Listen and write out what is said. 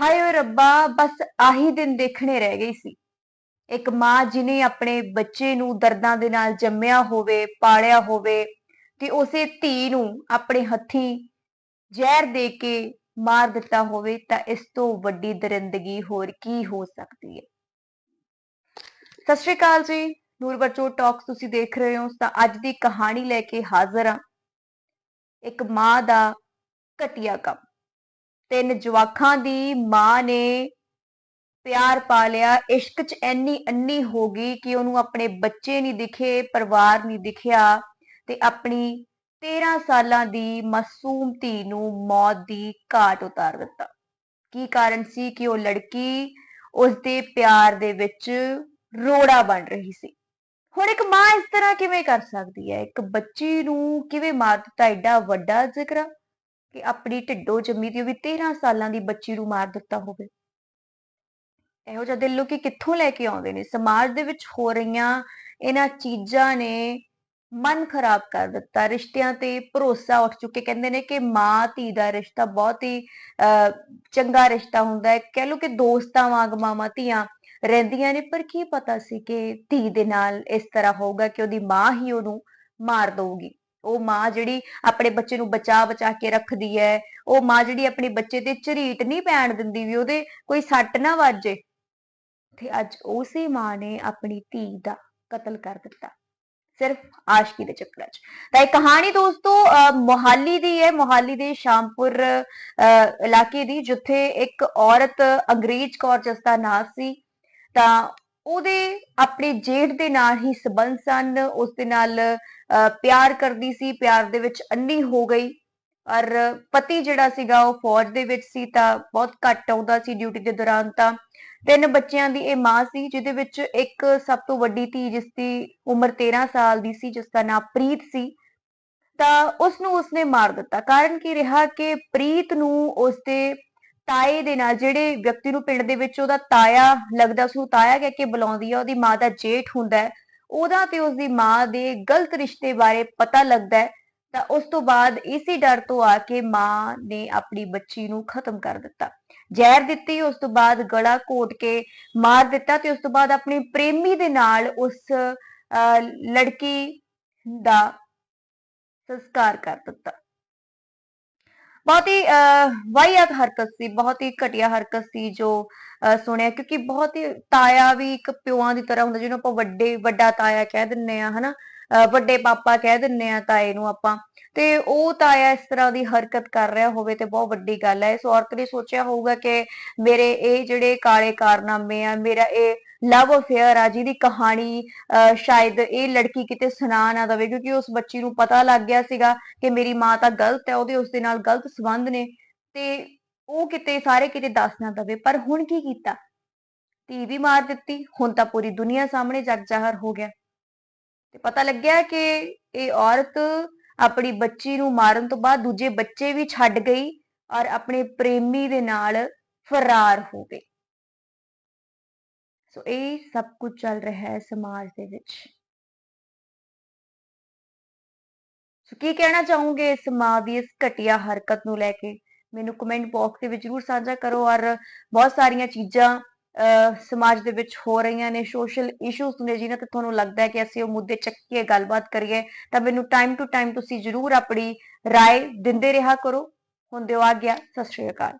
ਹਾਏ ਓਏ ਰੱਬਾ, ਬਸ ਆਹੀ ਦਿਨ ਦੇਖਣੇ ਰਹਿ ਗਈ ਸੀ। ਇੱਕ ਮਾਂ ਜਿਨੇ ਆਪਣੇ ਬੱਚੇ ਨੂੰ ਦਰਦਾਂ ਦੇ ਨਾਲ ਜੰਮਿਆ ਹੋਵੇ, ਪਾਲਿਆ ਹੋਵੇ ਤੇ ਉਸੇ ਧੀ ਨੂੰ ਆਪਣੇ ਹੱਥੀਂ ਜ਼ਹਿਰ ਦੇ ਕੇ ਮਾਰ ਦਿੱਤਾ ਹੋਵੇ, ਤਾਂ ਇਸ ਤੋਂ ਵੱਡੀ ਦਰਿੰਦਗੀ ਹੋਰ ਕੀ ਹੋ ਸਕਦੀ ਹੈ? ਸਤਿ ਸ਼੍ਰੀ ਅਕਾਲ ਜੀ। ਨੂਰ ਬੱਚੋ ਟਾਕਸ ਤੁਸੀਂ ਦੇਖ ਰਹੇ ਹੋ, ਤਾਂ ਅੱਜ ਦੀ ਕਹਾਣੀ ਲੈ ਕੇ ਹਾਜ਼ਰ ਹਾਂ। ਇੱਕ ਮਾਂ ਦਾ ਘਟੀਆ ਕੰਮ। ਤਿੰਨ ਜਵਾਖਾਂ ਦੀ ਮਾਂ ਨੇ ਪਿਆਰ ਪਾ ਲਿਆ। ਇਸ਼ਕ 'ਚ ਇੰਨੀ ਅੰਨੀ ਹੋ ਗਈ ਕਿ ਉਹਨੂੰ ਆਪਣੇ ਬੱਚੇ ਨਹੀਂ ਦਿਖੇ, ਪਰਿਵਾਰ ਨਹੀਂ ਦਿਖਿਆ ਤੇ ਆਪਣੀ 13 ਸਾਲਾਂ ਦੀ ਮਾਸੂਮ ਧੀ ਨੂੰ ਮੌਤ ਦੀ ਘਾਟ ਉਤਾਰ ਦਿੱਤਾ। ਕੀ ਕਾਰਨ ਸੀ ਕਿ ਉਹ ਲੜਕੀ ਉਸ ਦੇ ਪਿਆਰ ਦੇ ਵਿੱਚ ਰੋੜਾ ਬਣ ਰਹੀ ਸੀ? ਹੁਣ ਇੱਕ ਮਾਂ ਇਸ ਤਰ੍ਹਾਂ ਕਿਵੇਂ ਕਰ ਸਕਦੀ ਹੈ? ਇੱਕ ਬੱਚੀ ਨੂੰ ਕਿਵੇਂ ਮਾਰ ਦਿੱਤਾ? ਐਡਾ ਵੱਡਾ ਜ਼ਿਕਰ ਕਿ ਆਪਣੀ ਢਿੱਡੋਂ ਜੰਮੀ ਦੀ ਵੀ 13 ਸਾਲਾਂ ਦੀ ਬੱਚੀ ਨੂੰ ਮਾਰ ਦਿੱਤਾ ਹੋਵੇ। ਇਹੋ ਜਿਹਾ ਦਿਲ ਲੋਕੀ ਕਿੱਥੋਂ ਲੈ ਕੇ ਆਉਂਦੇ ਨੇ? ਸਮਾਜ ਦੇ ਵਿੱਚ ਹੋ ਰਹੀਆਂ ਇਹਨਾਂ ਚੀਜ਼ਾਂ ਨੇ ਮਨ ਖਰਾਬ ਕਰ ਦਿੱਤਾ। ਰਿਸ਼ਤਿਆਂ ਤੇ ਭਰੋਸਾ ਉੱਠ ਚੁੱਕੇ। ਕਹਿੰਦੇ ਨੇ ਕਿ ਮਾਂ ਧੀ ਦਾ ਰਿਸ਼ਤਾ ਬਹੁਤ ਹੀ ਚੰਗਾ ਰਿਸ਼ਤਾ ਹੁੰਦਾ ਹੈ। ਕਹਿ ਲਓ ਕਿ ਦੋਸਤਾਂ ਵਾਂਗ ਮਾਮਾ ਧੀਆਂ ਰਹਿੰਦੀਆਂ ਨੇ। ਪਰ ਕੀ ਪਤਾ ਸੀ ਕਿ ਧੀ ਦੇ ਨਾਲ ਇਸ ਤਰ੍ਹਾਂ ਹੋਊਗਾ ਕਿ ਉਹਦੀ ਮਾਂ ਹੀ ਉਹਨੂੰ ਮਾਰ ਦਊਗੀ। ਉਹ ਮਾਂ ਜਿਹੜੀ ਆਪਣੇ ਬੱਚੇ ਨੂੰ ਬਚਾ ਬਚਾ ਕੇ ਰੱਖਦੀ ਹੈ ਉਹ ਮਾਂ ਜਿਹੜੀ ਆਪਣੇ ਬੱਚੇ ਤੇ ਝਰੀਟ ਨਹੀਂ ਪੈਣ ਦਿੰਦੀ ਵੀ ਉਹਦੇ ਕੋਈ ਸੱਟ ਨਾ ਵੱਜੇ। ਤੇ ਅੱਜ ਉਸੇ ਮਾਂ ਨੇ ਆਪਣੀ ਧੀ ਦਾ ਕਤਲ ਕਰ ਦਿੱਤਾ, ਸਿਰਫ ਆਸ਼ਕੀ ਦੇ ਚੱਕਰਾਂ 'ਚ। ਤਾਂ ਇਹ ਕਹਾਣੀ ਦੋਸਤੋ ਮੋਹਾਲੀ ਦੀ ਹੈ ਮੋਹਾਲੀ ਦੇ ਸ਼ਾਮਪੁਰ ਇਲਾਕੇ ਦੀ, ਜਿੱਥੇ ਇੱਕ ਔਰਤ ਅੰਗਰੇਜ਼ ਕੌਰ ਜਿਸ ਦਾ ਨਾਮ ਸੀ। ਤਾਂ ਉਹਦੇ ਆਪਣੇ ਜੇਠ ਦੇ ਨਾਲ ਹੀ ਸਬੰਧ ਸਨ, ਉਸ ਦੇ ਨਾਲ ਪਿਆਰ ਕਰਦੀ ਸੀ, ਪਿਆਰ ਦੇ ਵਿੱਚ ਅੰਨੀ ਹੋ ਗਈ। ਔਰ ਪਤੀ ਜਿਹੜਾ ਸੀਗਾ ਉਹ ਫੌਜ ਦੇ ਵਿੱਚ ਸੀ ਤਾਂ ਬਹੁਤ ਘੱਟ ਆਉਂਦਾ ਸੀ ਡਿਊਟੀ ਦੇ ਦੌਰਾਨ ਤਾਂ। ਤਿੰਨ ਬੱਚਿਆਂ ਦੀ ਇਹ ਮਾਂ ਸੀ, ਜਿਹਦੇ ਵਿੱਚ ਇੱਕ ਸਭ ਤੋਂ ਵੱਡੀ ਧੀ ਜਿਸ ਦੀ ਉਮਰ 13 ਸਾਲ ਦੀ ਸੀ, ਜਿਸ ਦਾ ਨਾਮ ਪ੍ਰੀਤ ਸੀ। ਤਾਂ ਉਸ ਨੂੰ ਉਸਨੇ ਮਾਰ ਦਿੱਤਾ। ਕਾਰਨ ਕੀ ਰਿਹਾ ਕਿ ਪ੍ਰੀਤ ਨੂੰ ਉਸਦੇ ਤਾਏ ਦੇ ਨਾਲ, ਜਿਹੜੇ ਵਿਅਕਤੀ ਨੂੰ ਪਿੰਡ ਦੇ ਵਿੱਚ ਉਹਦਾ ਤਾਇਆ ਲੱਗਦਾ ਸੀ, ਉਹ ਤਾਇਆ ਕਹਿ ਕੇ ਬੁਲਾਉਂਦੀ ਆ, ਉਹਦੀ ਮਾਂ ਦਾ ਜੇਠ ਹੁੰਦਾ ਉਹਦਾ ਤੇ ਉਸਦੀ ਮਾਂ ਦੇ ਗਲਤ ਰਿਸ਼ਤੇ ਬਾਰੇ ਪਤਾ ਲੱਗਦਾ ਤਾਂ ਉਸ ਤੋਂ ਬਾਅਦ ਇਸੇ ਡਰ ਤੋਂ ਆ ਕੇ ਮਾਂ ਨੇ ਆਪਣੀ ਬੱਚੀ ਨੂੰ ਖਤਮ ਕਰ ਦਿੱਤਾ। ਜ਼ਹਿਰ ਦਿੱਤੀ, ਉਸ ਤੋਂ ਬਾਅਦ ਗਲਾ ਘੋਟ ਕੇ ਮਾਰ ਦਿੱਤਾ ਤੇ ਉਸ ਤੋਂ ਬਾਅਦ ਆਪਣੀ ਪ੍ਰੇਮੀ ਦੇ ਨਾਲ ਉਸ ਲੜਕੀ ਦਾ ਸੰਸਕਾਰ ਕਰ ਦਿੱਤਾ। ਬਹੁਤ ਹੀ ਵਾਹੀਆਤ ਹਰਕਤ ਸੀ, ਬਹੁਤ ਹੀ ਘਟੀਆ ਹਰਕਤ ਸੀ ਜੋ ਸੁਣਿਆ, ਕਿਉਂਕਿ ਬਹੁਤ ਹੀ ਤਾਇਆ ਵੀ ਇੱਕ ਪਿਓਾਂ ਦੀ ਤਰ੍ਹਾਂ ਹੁੰਦਾ, ਜਿਹਨੂੰ ਆਪਾਂ ਵੱਡੇ, ਵੱਡਾ ਤਾਇਆ ਕਹਿ ਦਿੰਨੇ ਆ ਹਨਾ? ਵੱਡੇ ਪਾਪਾ ਕਹਿ ਦਿੰਨੇ ਆ ਤਾਏ ਨੂੰ ਆਪਾਂ। ਤੇ ਉਹ ਤਾਇਆ ਇਸ ਤਰ੍ਹਾਂ ਦੀ ਹਰਕਤ ਕਰ ਰਿਹਾ ਹੋਵੇ ਤੇ ਬਹੁਤ ਵੱਡੀ ਗੱਲ ਹੈ ਇਸ ਔਰਤ ਨੇ ਸੋਚਿਆ ਹੋਊਗਾ ਕਿ ਮੇਰੇ ਇਹ ਜਿਹੜੇ ਕਾਲੇ ਕਾਰਨਾਮੇ ਆ, ਮੇਰਾ ਇਹ ਲਵ ਅਫੇਅਰ ਆ, ਜਿਹਦੀ ਕਹਾਣੀ ਸ਼ਾਇਦ ਇਹ ਲੜਕੀ ਕਿਤੇ ਸੁਣਾ ਨਾ ਦਵੇ, ਕਿਉਂਕਿ ਉਸ ਬੱਚੀ ਨੂੰ ਪਤਾ ਲੱਗ ਗਿਆ ਸੀਗਾ ਕਿ ਮੇਰੀ ਮਾਂ ਤਾਂ ਗਲਤ ਹੈ ਉਹਦੇ ਉਸ ਦੇ ਨਾਲ ਗਲਤ ਸਬੰਧ ਨੇ। ਤੇ ਉਹ ਕਿਤੇ, ਸਾਰੇ ਕਿਤੇ ਦੱਸ ਨਾ ਦਵੇ। ਪਰ ਹੁਣ ਕੀ ਕੀਤਾ? ਧੀ ਵੀ ਮਾਰ ਦਿੱਤੀ, ਹੁਣ ਤਾਂ ਪੂਰੀ ਦੁਨੀਆ ਸਾਹਮਣੇ ਜਗ ਜ਼ਾਹਰ ਹੋ ਗਿਆ। ਤੇ ਪਤਾ ਲੱਗਿਆ ਕਿ ਇਹ ਔਰਤ ਆਪਣੀ ਬੱਚੀ ਨੂੰ ਮਾਰਨ ਤੋਂ ਬਾਅਦ ਦੂਜੇ ਬੱਚੇ ਵੀ ਛੱਡ ਗਈ ਔਰ ਆਪਣੇ ਪ੍ਰੇਮੀ ਦੇ ਨਾਲ ਫਰਾਰ ਹੋ ਗਈ। ਸੋ ਇਹ ਸਭ ਕੁਝ ਚੱਲ ਰਿਹਾ ਹੈ ਸਮਾਜ ਦੇ ਵਿੱਚ। ਸੋ ਕੀ ਕਹਿਣਾ ਚਾਹੋਗੇ ਇਸ ਮਾਂ ਦੀ ਇਸ ਘਟੀਆ ਹਰਕਤ ਨੂੰ ਲੈ ਕੇ? ਮੈਨੂੰ ਕਮੈਂਟ ਬਾਕਸ ਦੇ ਵਿੱਚ ਜਰੂਰ ਸਾਂਝਾ ਕਰੋ ਔਰ ਬਹੁਤ ਸਾਰੀਆਂ ਚੀਜ਼ਾਂ ਸਮਾਜ ਦੇ ਵਿੱਚ ਹੋ ਰਹੀਆਂ ਨੇ ਸੋਸ਼ਲ ਇਸ਼ੂਸ ਨੇ ਜਿਨ੍ਹਾਂ ਤੇ ਤੁਹਾਨੂੰ ਲੱਗਦਾ ਹੈ ਕਿ ਅਸੀਂ ਉਹ ਮੁੱਦੇ ਚੱਕੀਏ ਗੱਲਬਾਤ ਕਰੀਏ ਤਾਂ ਮੈਨੂੰ ਟਾਈਮ ਟੂ ਟਾਈਮ ਤੁਸੀਂ ਜਰੂਰ ਆਪਣੀ رائے ਦਿੰਦੇ ਰਿਹਾ ਕਰੋ ਹੁੰਦੇ ਆ ਗਿਆ ਸਤਿ ਸ਼੍ਰੀ ਅਕਾਲ